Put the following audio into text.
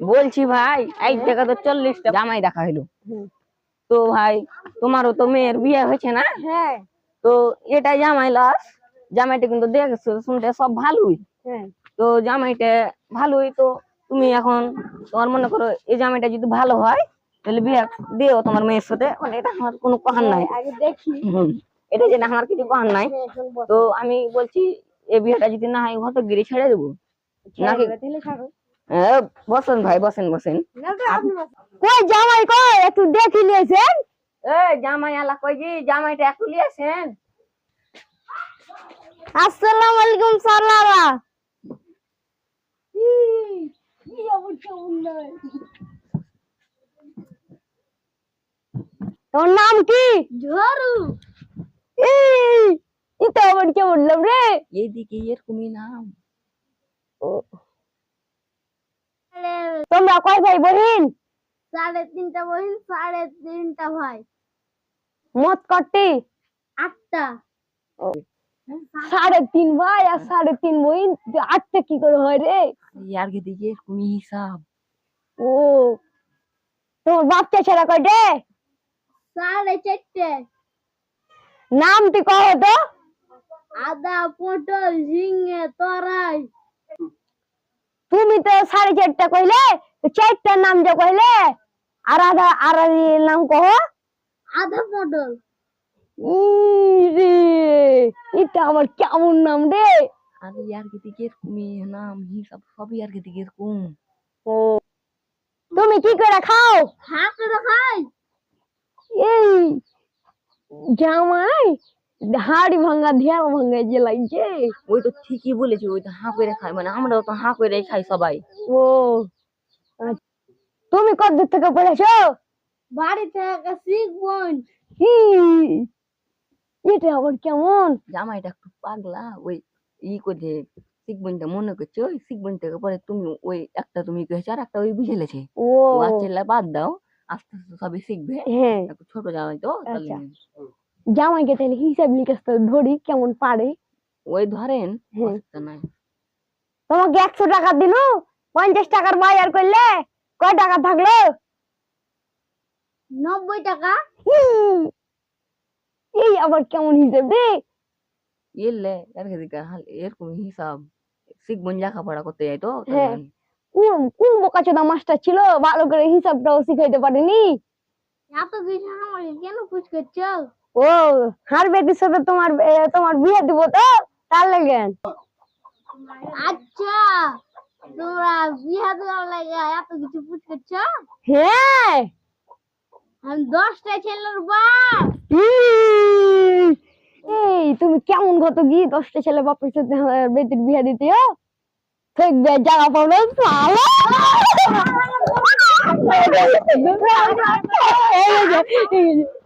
বলছি ভাই এক টাকা তো চল্লিশটা জামাই দেখা হইল। তো ভাই তোমারও তো মেয়ের বিয়ে হয়েছে না? হ্যাঁ। তো এটা জামাই লাস জামাইটা কিন্তু দেখছ শুনতে সব ভালোই। হ্যাঁ। তো জামাইটা ভালোই তো তুমি এখন তোমার মনে করো এই জামাইটা যদি ভালো হয় তাহলে বিয়ে দিও তোমার মেয়ের সাথে। মানে এটা আমার কোনো কহার নাই। দেখি। এটা যেটা আমার কিছু কহার নাই। হ্যাঁ। তো আমি বলছি এই বিয়েটা যদি না হয় ঘটকগিরি ছেড়ে দেবো। নাকি। হ্যাঁ, বসেন ভাই বসেন বসেন। কই জামাই কই? একটু দেখি নিয়েছেন এ জামাই আলা কই জি? জামাইটা একটু লিয়েছেন। আসসালামু আলাইকুম সালারা। তোর নাম কি? ঝড়ু এই এটা আবার কে বললাম রে? এইদিকে এরকমই নাম। তোমরা কয় ভাই বোন? সাড়ে তিনটা বহিন সাড়ে তিনটা ভাই। মত কটি? আটটা। সাড়ে তিন ভাই আর সাড়ে তিন বোন? আটটা কি করে হয় রে? ইয়ার দিকে এরকমই হিসাব। ও। তোমার বাচ্চা ছেড়া কয়টে সাড়ে চারটে। নাম তুই কহ তো। আদা পটল ঝিঙে তরাই। তুমি তো সাড়ে চারটা কইলে চারটার নাম যে কইলে আর আধা আর নাম কহ। আধা ই এটা আমার কেমন নাম রে? আর ইয়ার দিকে এরকমই নাম? হিসাব সবই ইয়ার দিকে এরকম? ও তুমি কি করে খাও? হাঁক খাই। এই জামাই হাড়ি ভাঙা ধ্যান ভাঙ্গা যে লাগছে। ওই তো ঠিকই বলেছি ওই তো হাঁ করে খাই মানে আমরাও তো হাঁ করে খাই সবাই। ও আচ্ছা। তুমি কতদূর থেকে পড়েছো? বাড়ি থেকে শিখবন এটা আবার কেমন? জামাইটা একটু পাগলা ওই ই করে শিখবনটা মনে করছে? ওই শিখবন থেকে পরে তুমি ওই একটা তুমি কয়েছো আর একটা ওই বুঝে লেছে ও। ও আচ্ছা বাদ দাও আস্তে আস্তে সবই শিখবে। হ্যাঁ। একটু ছোট জামাই তো আচ্ছা। জামাইকে তাহলে হিসাব নিকাশ তো ধরি কেমন পারে। ওই ধরেন হ্যাঁ। অসুবিধা নাই তোমাকে একশো টাকা দিনু পঞ্চাশ টাকার বাজার করলে কয় টাকা থাকল? নব্বই টাকা। এই আবার কেমন হিসাব রে? এলে এর দিকে হাল- এরকম হিসাব। শিখবন লেখাপড়া করতে যাই তো হ্যাঁ। কোন কোন বোকাচোদা মাস্টার ছিল ভালো করে হিসাবটাও শিখাইতে পারেনি? এত কিছু আমাকে কেন পুষ ও হার বেটির সাথে তোমার তোমার বিয়ে দিব তো তার লেগেন আচ্ছা তোমরা বিয়া দেওয়ার লাগে এত কিছু পুষ করছ? হ্যাঁ। আমি দশটা ছেলের বাপ। এই তুমি কেমন কত গিয়ে দশটা ছেলে বাপের সাথে আমার বেটির বিয়ে দিতেও থাকবে জায়গা পাবো ভালো এই যে, এই যে,